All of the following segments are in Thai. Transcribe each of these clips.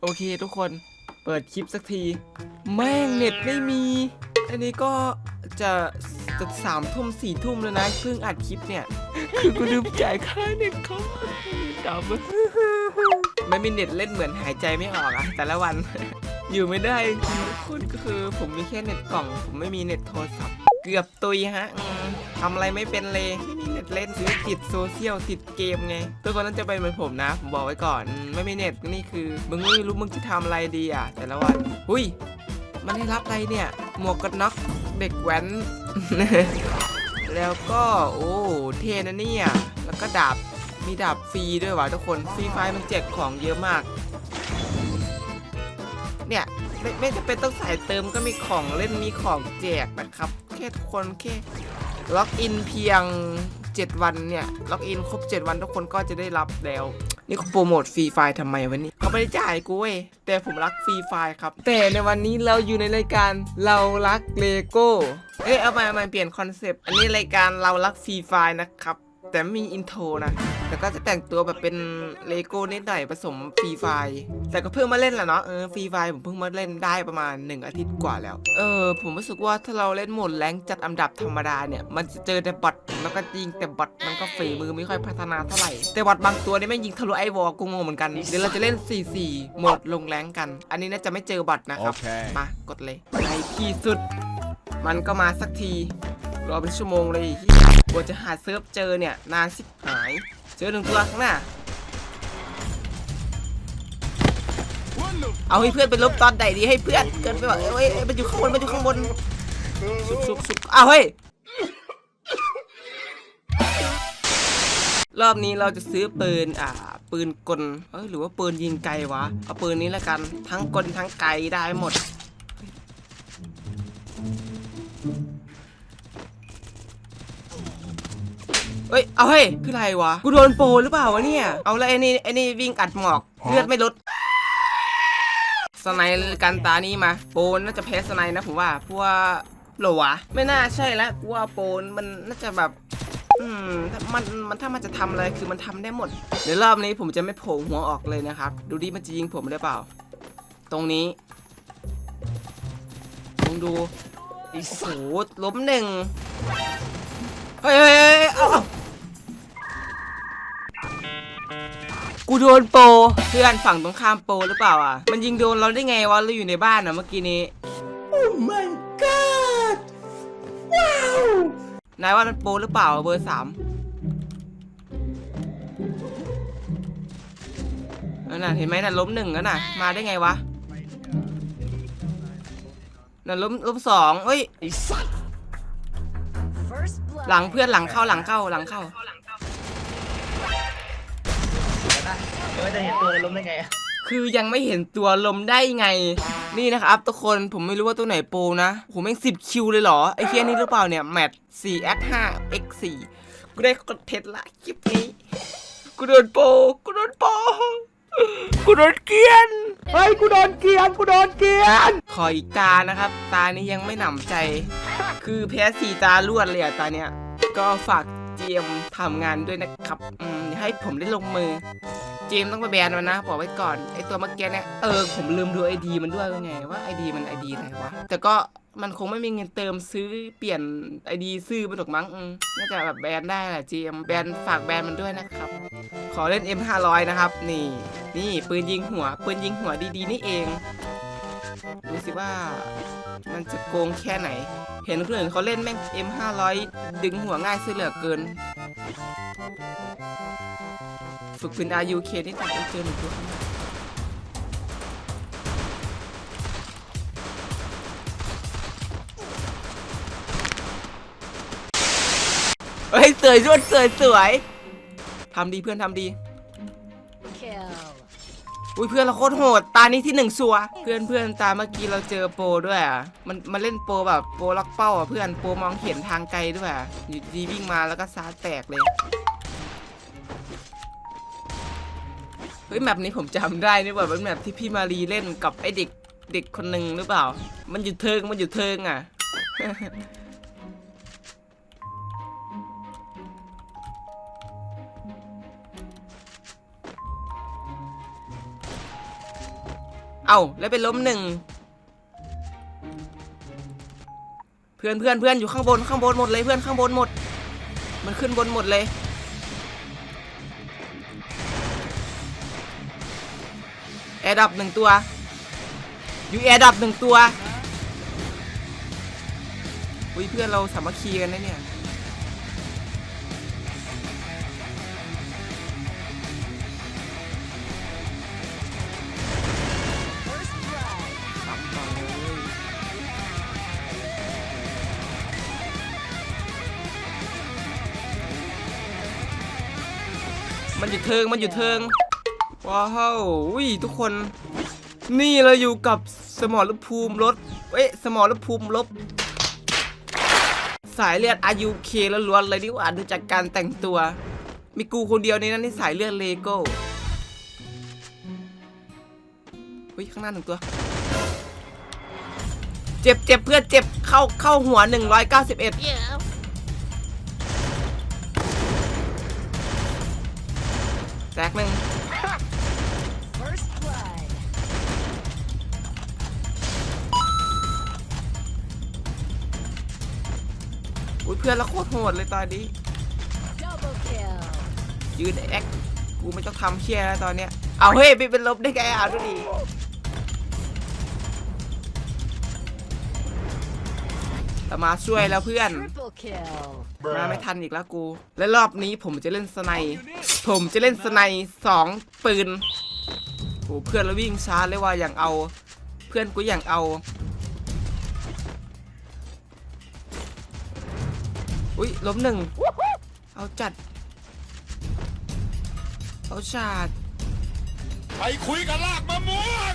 โอเคทุกคนเปิดคลิปสักที แม่งเน็ตไม่มี อันนี้ก็จะจะสามทุ่มสี่ทุ่มแล้วนะเพิ่งอัดคลิปเนี่ย คือกูลืมจ่ายค่าเน็ตเขาดำไม่มีเน็ตเล่นเหมือนหายใจไม่ออกอะแต่ละวัน อยู่ไม่ได้จริงๆทุกคนก็คือผมมีแค่เน็ตกล่อง ผมไม่มีเน็ตโทรศัพท์เกือบตุยฮะทำอะไรไม่เป็นเลยไม่มีเน็ตเล่นซื้อติดโซเชียลติดเกมไงทุกคนต้องจะเป็นเหมือนผมนะ ผมบอกไว้ก่อน ไม่มีเน็ตนี่คือมึงไม่รู้มึงจะทำอะไรดีอะ แต่ละวันอุ้ย มันให้รับอะไรเนี่ย หมวกกันน็อกเด็กแว้น แล้วก็โอ้เทนะเนี่ยแล้วก็ดาบมีดาบฟรีด้วยว่ะทุกคนฟรีไฟล์มันแจกของเยอะมาก เนี่ยไม่ไม่จะเป็นต้องสายเติมก็มีของเล่นมีของแจกนะครับ แค่ทุกคนแค่ล็อกอินเพียง 7 วันเนี่ย ล็อกอินครบ 7 วันทุกคนก็จะได้รับแล้ว นี่เขาโปรโมทฟรีไฟทำไมวะนี่เขาไม่ได้จ่ายกูเว้ยแต่ผมรักฟรีไฟครับ แต่ในวันนี้เราอยู่ในรายการเรารักเลโก้เอ้ยเอามาเอามาเปลี่ยนคอนเซปต์อันนี้รายการเรารักฟรีไฟนะครับ แต่ไม่มีอินโทรนะแต่ก็จะแต่งตัวแบบเป็นเลโก้นิดหน่อยผสมฟรีไฟล์แต่ก็เพิ่งมาเล่นแหละเนาะเออฟรีไฟล์ผมเพิ่งมาเล่นได้ประมาณ 1 อาทิตย์กว่าแล้ว เออ ผมรู้สึกว่าถ้าเราเล่นโหมดแรงจัดอันดับธรรมดาเนี่ย มันจะเจอแต่บอทแล้วก็ยิงแต่บอทมันก็ฝีมือไม่ค่อยพัฒนาเท่าไหร่ แต่บอทบางตัวนี่ไม่งยิงทะลุไอวอลกูงงเหมือนกันเดี๋ยวเราจะเล่น 4-4โหมดลงแรงกัน อันนี้น่าจะไม่เจอบอทนะครับ Okay. มากดเลยในที่สุด มันก็มาสักทีรอเป็นชั่วโมงเลยเหี้ย กว่าจะหาเซิร์ฟเจอเนี่ยนานสิบหาย เจอหนึ่งตัวข้างหน้า เอาให้เพื่อนไปลบตอนไหนดีให้เพื่อนเกินไปว่าเอ้ยเอ้ยมันอยู่ข้างบนมันอยู่ข้างบนสุกสุกสุกอ้าเฮ้ยรอบนี้เราจะซื้อปืนอ่าปืนกลเอ้ยหรือว่าปืนยิงไกลวะเอาปืนนี้แล้วกันทั้งกลทั้งไกลได้หมด เอ้ย เอาเฮ้ย คืออะไรวะ กูโดนโปรหรือเปล่าวะเนี่ย เอาแล้วไอ้นี่ไอ้นี่วิ่งอัดหมอก เลือดไม่ลด สไนด์กันตานี้มา โปรน่าจะแพ้สไนด์นะผมว่า เพราะว่าโหรอวะ ไม่น่าใช่แล้วกูว่าโปรมันน่าจะแบบ อืมถ้ามัน มันถ้ามันจะทำอะไรคือมันทำได้หมด เดี๋ยวรอบนี้ผมจะไม่โผล่หัวออกเลยนะครับ ดูดิมันจะยิงผมได้เปล่า ตรงนี้ลองดูโอ้โหล้มหนึ่งเฮ้ยเฮ้ยเฮ้ยเอา กูโดนโปรเพื่อนฝั่งตรงข้ามโปรหรือเปล่าอะ มันยิงโดนเราได้ไงวะ เราอยู่ในบ้านอะเมื่อกี้นี้ โอ้ my god ว้าวนายว่ามันโปรหรือเปล่าเบอร์สามนั่นน่ะเห็นไหมน่ะล้มหนึ่งแล้วน่ะ มาได้ไงวะน่ะล้มล้มสองเอ้ยหลังเพื่อนหลังเข้าหลังเข้าหลังเข้า เดี๋ยวจะเห็นตัวเลยล้มได้ไงอะคือยังไม่เห็นตัวลมได้ไง นี่นะครับทุกคนผมไม่รู้ว่าตัวไหนโปรนะผมแม่งสิบคิวเลยเหรอ ไอ้เคียนี่หรือเปล่าเนี่ย แมท4 x 5 x 4กูได้คอนเทนต์ละคลิปนี้ กูโดนโปรกูโดนโปรกูโดนเกลียน เฮ้ย กูโดนเกลียน กูโดนเกลียน ขออีกตานะครับ ตานี้ยังไม่หนำใจ คือแพ้สี่ตารวดเลยอะตาเนี้ย ก็ฝาก เจมส์ทำงานด้วยนะครับอืมอย่าให้ผมได้ลงมือ เจมต้องไปแบนมันนะ บอกไว้ก่อนไอตัวเมื่อกี้เนี่ยเออผมลืมดูไอดีมันด้วยว่าไงว่าไอดีมันไอดีอะไรวะแต่ก็มันคงไม่มีเงินเติมซื้อเปลี่ยนไอดีซื้อมาหรอกมั้งน่าจะแบบแบนได้แหละเจมแบนฝากแบนมันด้วยนะครับ ขอเล่น M500 นะครับ นี่ นี่ปืนยิงหัว ปืนยิงหัวดีๆนี่เอง ดูสิว่ามันจะโกงแค่ไหน เห็นคนอื่นเขาเล่นแม่ง M500 ดึงหัวง่ายซะเหลือเกิน ฝึกปืน RUK นี่ต่ไม่เจอหนึ่งตัวข้างหน้าเฮ้ย สวยสวยสวยสวยทำดีเพื่อนทำดี อุ้ยเพื่อนเราโคตรโหด ตานี้ที่หนึ่งชัว เพื่อนเพื่อนตาเมื่อกี้เราเจอโปรด้วยอะ มันมันเล่นโปรแบบโปรล็อกเป้าอะเพื่อนโปรมองเห็นทางไกลด้วยอะอยู่ดีวิ่งมาแล้วก็ซาแตกเลย เฮ้ยแมปนี้ผมจำได้นี่ว่าเป็นแมปที่พี่มารีเล่นกับไอเด็กเด็กคนหนึ่งหรือเปล่า มันอยู่เทิงมันอยู่เทิงอะ เอ้าแล้วเป็นล้มหนึ่งเพื่อนเพื่อนเพื่อนอยู่ข้างบนข้างบนหมดเลยเพื่อนข้างบนหมด มันขึ้นบนหมดเลยแอร์ดับหนึ่งตัวอยู่แอร์ดับหนึ่งตัวอุ้ยเพื่อนเราสามัคคีกันนะเนี่ย มันอยู่เทิงมันอยู่เทิงว้าวอุ้ยทุกคน นี่เราอยู่กับสมรภูมิรถเอ๊ะสมรภูมิลบ สายเลือดอายุเคแล้วล้วนๆเลยดีกว่าดูจากการแต่งตัว มีกูคนเดียวในนั้นที่สายเลือดเลโก้อุ้ยข้างหน้าหนึ่งตัว เจ็บเจ็บเพื่อนเจ็บเข้าเข้าหัว 191 Yeah. แตกหนึ่งอุ้ยเพื่อนละโคตรโหดเลยตอนนี้ ยืนแอคกูไม่ต้องทำเชียร์แล้วตอนเนี้ย เอาเฮ้ยไปเป็นลบได้ไงอะดูดิ แต่มาช่วยแล้วเพื่อน Triple kill. มาไม่ทันอีกแล้วกู และรอบนี้ผมจะเล่นสไนด์ผมจะเล่นสไนด์สองปืนโอ้เพื่อนเราวิ่งช้าเลยว่าอย่างเอา เพื่อนกูอย่างเอาอุ้ยล้มหนึ่งเอาจัด เอาชาดไปคุยกับลากมะม่วง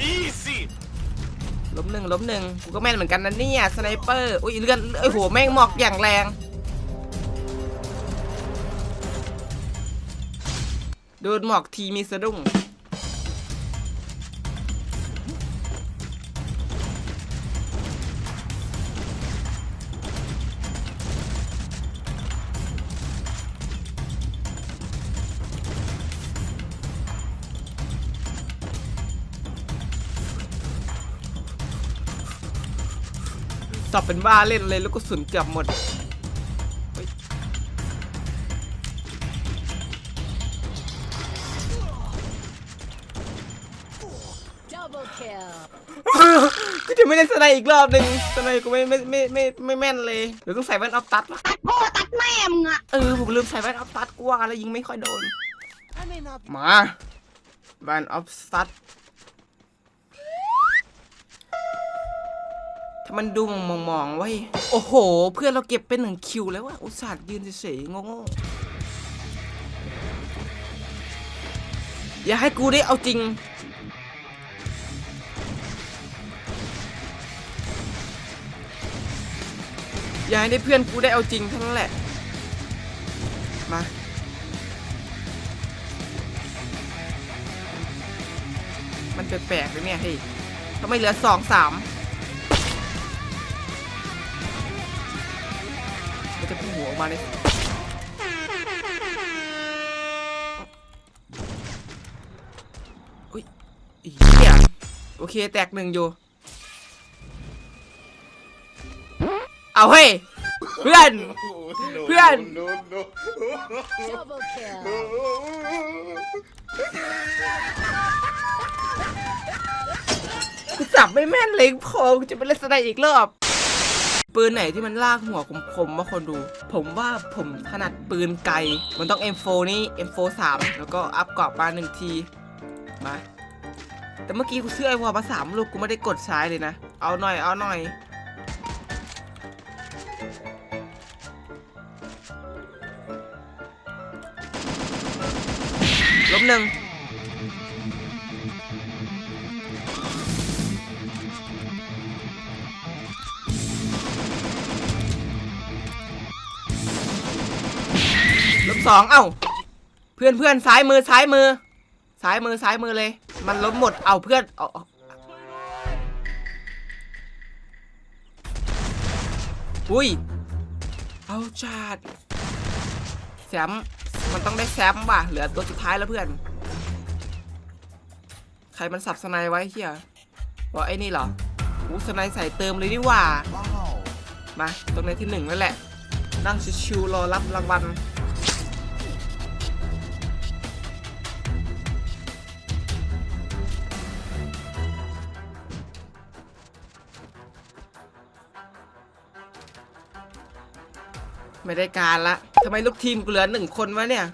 อีสิ ล้มหนึ่งล้มหนึ่งกูก็แม่นเหมือนกันนะเนี่ยสไนเปอร์อุ้ยเลือดเอ้ยโหแม่งหมอกอย่างแรง โดนหมอกทีมีสะดุ้ง สับเป็นบ้าเล่นเลยแล้วก็สุนเกือบหมดเฮ้ย Double kill. กูจะไม่เล่นสไนด์อีกรอบหนึ่งสไนด์กูไม่ไม่ไม่ไม่ไม่แม่นเลยเดี๋ยวต้องใส่แว่นออฟตัดวะตัดพ่อตัดแม่มึงอะเออผมลืมใส่แว่นออฟตัดกูว่าแล้วยิงไม่ค่อยโดนมาแว่นออฟตัด ถ้ามันดูมองมองๆไว้ โอ้โห เพื่อนเราเก็บเป็นหนึ่งคิวแล้วว่ะอุตส่าห์ยืนเฉยๆงงๆอย่าให้กูได้เอาจริง อย่าให้ได้เพื่อนกูได้เอาจริงเท่านั้นแหละ มามันแปลกๆเลยเนี่ยเฮ้ยทำไมเหลือสองสาม หัวออกมาเลยอุ้ยอีเหี้ยโอเค แตกหนึ่งอยู่ เอาเฮ้ย เพื่อน เพื่อน Double kill. กูจับไม่แม่นเลยพอกูจะไปเล่นสไนด์อีกรอบ ปืนไหนที่มันลากหัวคมๆมาคนดู ผมว่าผมถนัดปืนไกล มันต้อง M4 นี่ M4 3 แล้วก็อัพเกราะมาหนึ่งที มา แต่เมื่อกี้กูซื้อไอวอมาสามลูกกูไม่ได้กดใช้เลยนะ เอาหน่อย เอาหน่อยลบหนึ่ง สองเอ้า เพื่อนเพื่อนซ้ายมือซ้ายมือ ซ้ายมือซ้ายมือเลย มันล้มหมดเอ้าเพื่อนเอาอุ้ย เอาจัดแซมมันต้องได้แซมว่ะ เหลือตัวสุดท้ายแล้วเพื่อน ใครมันสับสนายไว้เฮียว่าไอ้นี่เหรออู้สนายใส่เติมเลยนี่ว่า มา ตรงในที่หนึ่งนั่นแหละ นั่งชิวๆรอรับรางวัล ไม่ได้การละทำไมลูกทีมเหลือหนึ่งคนวะเนี่ย